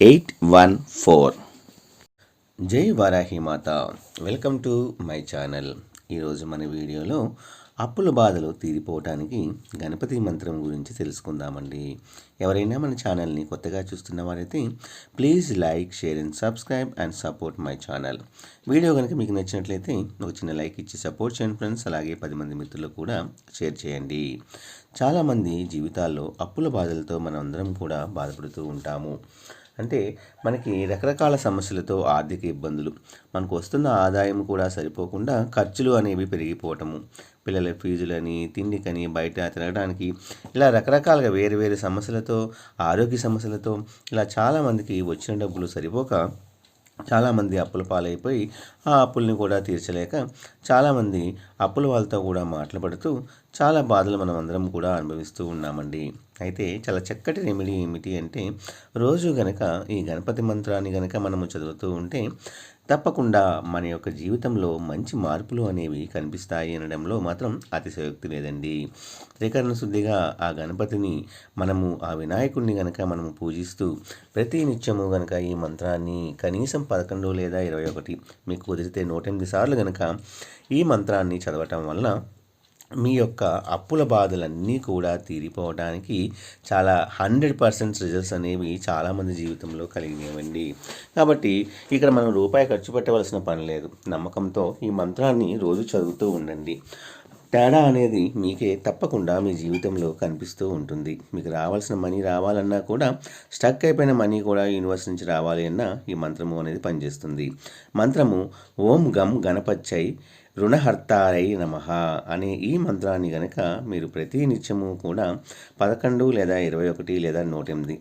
eight one four. Jai Varahi Mata. Welcome to my channel. ఈరోజు మన వీడియోలో అప్పుల బాధలు తీరిపోవటానికి గణపతి మంత్రం గురించి తెలుసుకుందామండి. ఎవరైనా మన ఛానల్ని కొత్తగా చూస్తున్న వారైతే please like share and subscribe and support my channel. Video కనుక మీకు నచ్చినట్లయితే ఒక చిన్న లైక్ ఇచ్చి సపోర్ట్ చేయండి ఫ్రెండ్స్. అలాగే పది మంది మిత్రులకు కూడా షేర్ చేయండి. చాలామంది జీవితాల్లో అప్పుల బాధలతో మనం అందరం కూడా బాధపడుతూ ఉంటాము. అంటే మనకి రకరకాల సమస్యలతో ఆర్థిక ఇబ్బందులు. మనకు వస్తున్న ఆదాయం కూడా సరిపోకుండా ఖర్చులు అనేవి పెరిగిపోవటము. పిల్లల ఫీజులని తిండికని బయట తిరగడానికి ఇలా రకరకాలుగా వేరు వేరు సమస్యలతో ఆరోగ్య సమస్యలతో ఇలా చాలామందికి వచ్చిన డబ్బులు సరిపోక చాలామంది అప్పుల పాలైపోయి ఆ అప్పుల్ని కూడా తీర్చలేక చాలామంది అప్పుల వాళ్ళతో కూడా మాట్లాడుతూ చాలా బాధలు మనం అందరం కూడా అనుభవిస్తూ ఉన్నామండి. అయితే చాలా చక్కటి రెమెడీ ఏమిటి అంటే రోజు గనక ఈ గణపతి మంత్రాన్ని గనక మనము చదువుతూ ఉంటే తప్పకుండా మన యొక్క జీవితంలో మంచి మార్పులు అనేవి కనిపిస్తాయి అనడంలో మాత్రం అతిశయోక్తి లేదండి. త్రికరణ శుద్ధిగా ఆ గణపతిని మనము ఆ వినాయకుడిని గనక మనము పూజిస్తూ ప్రతి నిత్యము గనక ఈ మంత్రాన్ని కనీసం పదకొండు లేదా ఇరవై ఒకటి మీకు కుదిరితే నూట ఎనిమిది సార్లు గనక ఈ మంత్రాన్ని చదవటం వలన మీ యొక్క అప్పుల బాధలన్నీ కూడా తీరిపోవడానికి చాలా హండ్రెడ్ పర్సెంట్ రిజల్ట్స్ అనేవి చాలామంది జీవితంలో కలిగినవండి. కాబట్టి ఇక్కడ మనం రూపాయి ఖర్చు పెట్టవలసిన పని లేదు. నమ్మకంతో ఈ మంత్రాన్ని రోజు చదువుతూ ఉండండి. తేడా అనేది మీకే తప్పకుండా మీ జీవితంలో కనిపిస్తూ ఉంటుంది. మీకు రావాల్సిన మనీ రావాలన్నా కూడా స్టక్ అయిపోయిన మనీ కూడా యూనివర్స్ నుంచి రావాలి అన్నా ఈ మంత్రము అనేది పనిచేస్తుంది. మంత్రము ఓం గం గణపచ్చై రుణహర్తారై నమ అనే ఈ మంత్రాన్ని గనక మీరు ప్రతి నిత్యము కూడా పదకొండు లేదా ఇరవై ఒకటి లేదా నూట ఎనిమిది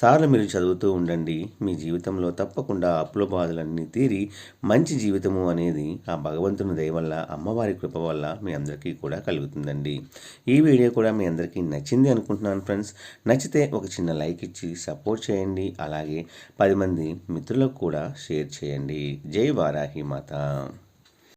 సార్లు మీరు చదువుతూ ఉండండి. మీ జీవితంలో తప్పకుండా అప్పుల బాధలన్నీ తీరి మంచి జీవితము అనేది ఆ భగవంతుని దయ వల్ల అమ్మవారి కృప వల్ల మీ అందరికీ కూడా కలుగుతుందండి. ఈ వీడియో కూడా మీ అందరికీ నచ్చింది అనుకుంటున్నాను ఫ్రెండ్స్. నచ్చితే ఒక చిన్న లైక్ ఇచ్చి సపోర్ట్ చేయండి. అలాగే పది మంది మిత్రులకు కూడా షేర్ చేయండి. జై వారాహి మాత.